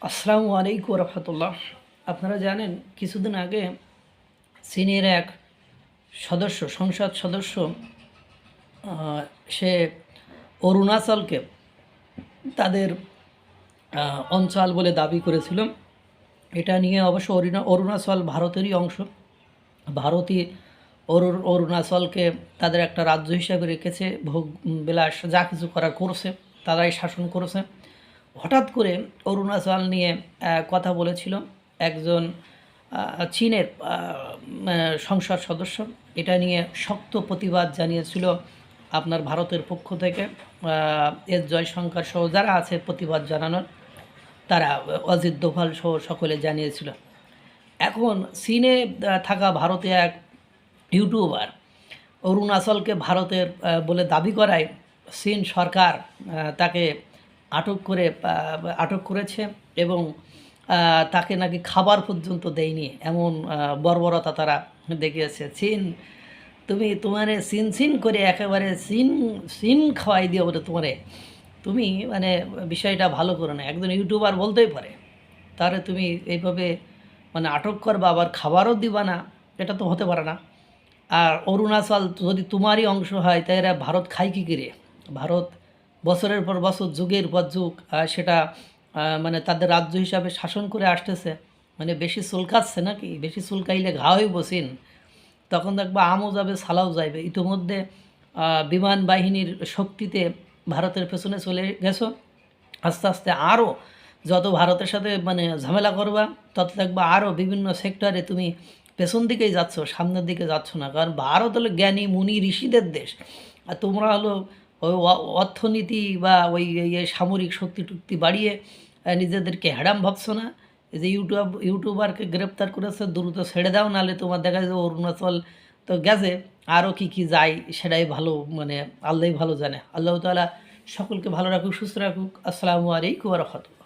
আসসালামু আলাইকুম রহমতুল্লাহ আপনারা জানেন, কিছুদিন আগে চীনের এক সদস্য, সংসদ সদস্য সে অরুণাচলকে তাদের অঞ্চল বলে দাবি করেছিল। এটা নিয়ে অবশ্য অরুণা- অরুণাচল ভারতেরই অংশ। ভারতই অরু- অরুণাচলকে তাদের একটা রাজ্য হিসাবে রেখেছে, ভোগ, বিলাস, যা কিছু করার করছে, তারাই শাসন করেছে। হঠাৎ করে অরুণাচল নিয়ে কথা বলেছিল একজন চীনের সংসদ সদস্য। এটা নিয়ে শক্ত প্রতিবাদ জানিয়েছিল আপনার ভারতের পক্ষ থেকে। এস জয়শঙ্কর সহ যারা আছে প্রতিবাদ জানানোর, তারা অজিত দোভাল সহ সকলে জানিয়েছিল। এখন চীনে থাকা ভারতে এক ইউটিউবার অরুণাচলকে ভারতের বলে দাবি করায় চীন সরকার তাকে আটক করে আটক করেছে এবং তাকে নাকি খাবার পর্যন্ত দেয়নি এমন বর্বরতা তারা দেখিয়েছে। চীন তুমি তোমারে সিন সিন করে একেবারে সিন সিন খাওয়াই দিও বলে তোমারে। তুমি মানে বিষয়টা ভালো করো না, একজন ইউটিউবার বলতেই পারে। তাহলে তুমি এইভাবে মানে আটক করবা, আবার খাবারও দিবা না, এটা তো হতে পারে না। আর অরুণাচল যদি তোমারই অংশ হয় তাই এরা ভারত খায় কী করে? ভারত বছরের পর বছর, যুগের পর যুগ সেটা মানে তাদের রাজ্য হিসাবে শাসন করে আসতেছে। মানে বেশি চুলকাচ্ছে নাকি? বেশি চুলকাইলে ঘা হয়ে বসিন তখন দেখবা আমও যাবে, সালাও যাইবে। ইতিমধ্যে বিমান বাহিনীর শক্তিতে ভারতের পেছনে চলে গেছো। আস্তে আস্তে আরও যত ভারতের সাথে মানে ঝামেলা করবা, তত দেখবা আরও বিভিন্ন সেক্টরে তুমি পেছন দিকেই যাচ্ছ, সামনের দিকে যাচ্ছ না। কারণ ভারত হলো জ্ঞানী, মুনি, ঋষিদের দেশ। আর তোমরা হলো ওই অর্থনীতি বা ওই সামরিক শক্তি টুক্তি বাড়িয়ে নিজেদেরকে হ্যাডাম ভাবছ না? এই যে ইউটিউব, ইউটিউবারকে গ্রেপ্তার করেছে, দ্রুত ছেড়ে দাও, নাহলে তোমার দেখা যায় অরুণাচল তো গেছে আরও কি কি যায় সেটাই ভালো মানে আল্লাহ ভালো জানে। আল্লাহ তালা সকলকে ভালো রাখুক, সুস্থ রাখুক। আসসালামু আলাইকুম রহমতুল্লাহ।